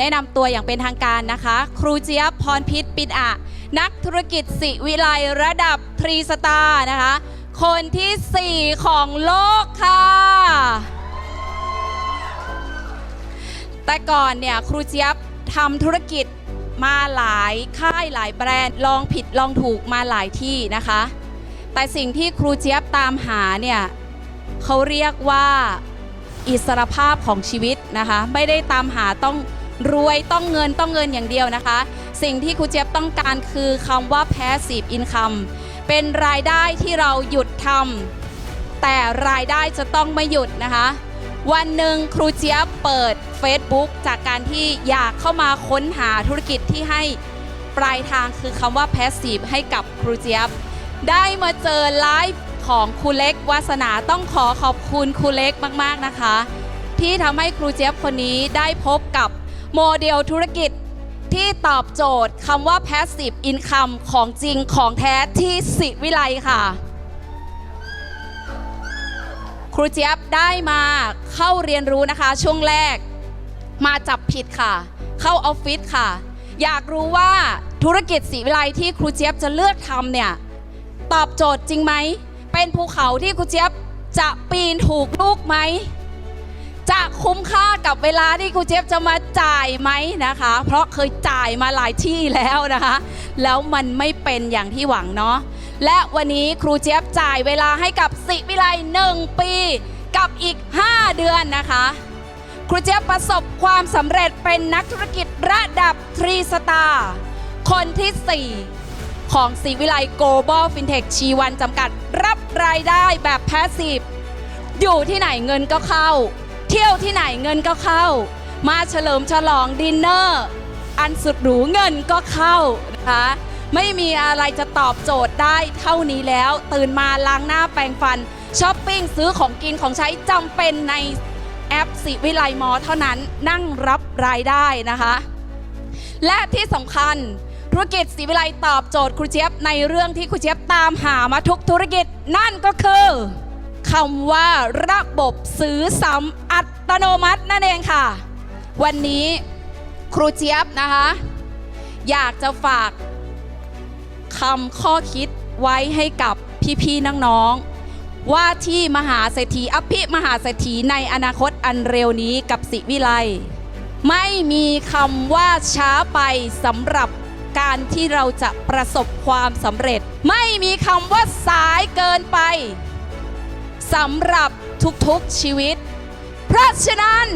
แนะนำตัวอย่างเป็นทางการนะคะ ครูเจี๊ยบพรพิษปิดอะ นักธุรกิจสิวิไลระดับทรีสตาร์นะคะ คนที่ 4 ของโลกค่ะ แต่ก่อนเนี่ยครูเจี๊ยบทำธุรกิจมาหลายค่ายหลายแบรนด์ลองผิดลองถูกมาหลายที่นะคะ แต่สิ่งที่ครูเจี๊ยบตามหาเนี่ยเขาเรียกว่าอิสรภาพของชีวิตนะคะ ไม่ได้ตามหาต้อง รวยต้องเงินต้องเงินอย่างเดียวนะคะ สิ่งที่ครูเจี๊ยบต้องการคือคำว่า passive income เป็นรายได้ที่เราหยุดทำแต่รายได้จะต้องไม่หยุดนะคะ วันหนึ่งครูเจี๊ยบเปิด Facebook จากการที่อยากเข้ามาค้นหาธุรกิจที่ให้ปลายทางคือคำว่า passive ให้กับครูเจี๊ยบ ได้มาเจอไลฟ์ของครูเล็กวาสนาต้องขอขอบคุณครูเล็กมาก ๆ นะคะ ที่ทำให้ครูเจี๊ยบคนนี้ได้พบกับ โมเดลธุรกิจที่ตอบโจทย์คำว่า passive income ของจริงของแท้ที่สิวิไลค่ะ ครูเจี๊ยบได้มาเข้าเรียนรู้นะคะ ช่วงแรกมาจับผิดค่ะ เข้าออฟฟิศค่ะ อยากรู้ว่าธุรกิจสีวิไลที่ครูเจี๊ยบจะเลือกทำเนี่ย ตอบโจทย์จริงไหม เป็นภูเขาที่ครูเจี๊ยบจะปีนถูกลูกไหม จะคุ้มค่ากับเวลาที่ครูเจี๊ยบจะมาจ่ายไหมนะคะ เพราะเคยจ่ายมาหลายที่แล้วนะคะ แล้วมันไม่เป็นอย่างที่หวังเนาะและวันนี้ครูเจี๊ยบจ่ายเวลาให้กับสิวิไล1ปีกับอีก 5 เดือนนะคะ ครูเจี๊ยบประสบความสำเร็จเป็นนักธุรกิจระดับทรีสตาร์คนที่ 4 ของสีวิไล Global FinTech ชีวันจำกัดรับรายได้แบบแพสซีฟอยู่ที่ไหนเงินก็เข้า ยวที่ไหนเงินก็เข้า มาเฉลิมฉลองดินเนอร์ อันสุดหรูเงินก็เข้านะคะไม่มีอะไรจะตอบโจทย์ได้เท่านี้แล้ว ตื่นมาล้างหน้าแปรงฟันช้อปปิ้งซื้อของกินของใช้จำเป็นในแอปสิวิไลมอเท่านั้นนั่งรับรายได้นะคะ และที่สำคัญธุรกิจสีวิไลตอบโจทย์ครูเจี๊ยบในเรื่องที่ครูเจี๊ยบตามหามาทุกธุรกิจนั่นก็คือ คำว่าระบบซื้อซ้ำอัตโนมัตินั่นเองค่ะ วันนี้ครูเจี๊ยบนะคะ อยากจะฝากคำข้อคิดไว้ให้กับพี่ๆน้องๆว่าที่มหาเศรษฐีอภิมหาเศรษฐีในอนาคตอันเร็วนี้กับสิวิไลไม่มีคำว่าช้าไปสำหรับการที่เราจะประสบความสำเร็จ ไม่มีคำว่าสายเกินไป สำหรับทุกๆชีวิต เพราะฉะนั้น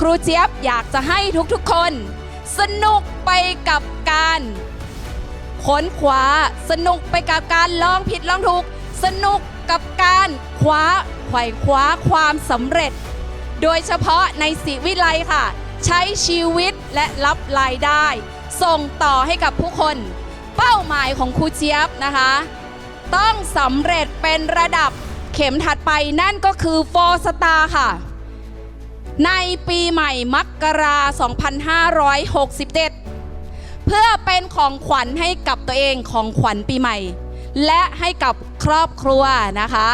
ครูเจี๊ยบอยากจะให้ทุกๆคน สนุกไปกับการค้นคว้าสนุกไปกับการลองผิดลองถูก สนุกกับการคว้าไขว่คว้าความสำเร็จ โดยเฉพาะในสิวิไลค่ะ ใช้ชีวิตและรับรายได้ ส่งต่อให้กับผู้คน เป้าหมายของครูเจี๊ยบนะคะ ต้องสำเร็จเป็นระดับ ข็มถัดไปนั่นก็คือโฟสตาค่ะ ในปีใหม่มกรา2567 เพื่อเป็นของขวัญให้กับตัวเองของขวัญปีใหม่ และให้กับครอบครัวนะคะ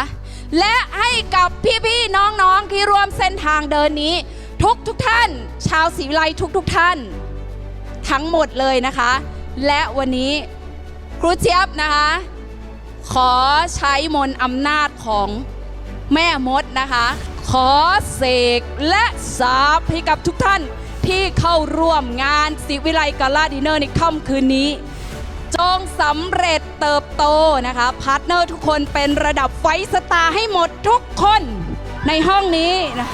และให้กับพี่ๆน้องๆที่ร่วมเส้นทางเดินนี้ ทุกทุกๆท่าน ชาวศรีวิไลทุกทุกๆท่าน ทั้งหมดเลยนะคะ และวันนี้ครูเจี๊ยบนะคะ ขอใช้มนต์อำนาจของแม่มดนะคะ ขอเสกและสาปให้กับทุกท่านที่เข้าร่วมงานสิวิไลกาลาดินเนอร์ในค่ำคืนนี้ จงสำเร็จเติบโตนะคะพาร์ทเนอร์ทุกคนเป็นระดับไฟสตาร์ให้หมดทุกคนในห้องนี้นะ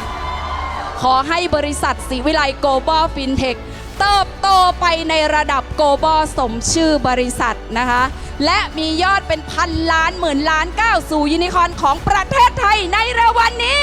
ขอให้บริษัทสีวิไลโกลบอลฟินเทค เติบโตไปในระดับโกลบอลสมชื่อบริษัทนะคะ และมียอดเป็นพันล้านหมื่นล้านก้าวสู่ยูนิคอนของประเทศไทยในเร็ววันนี้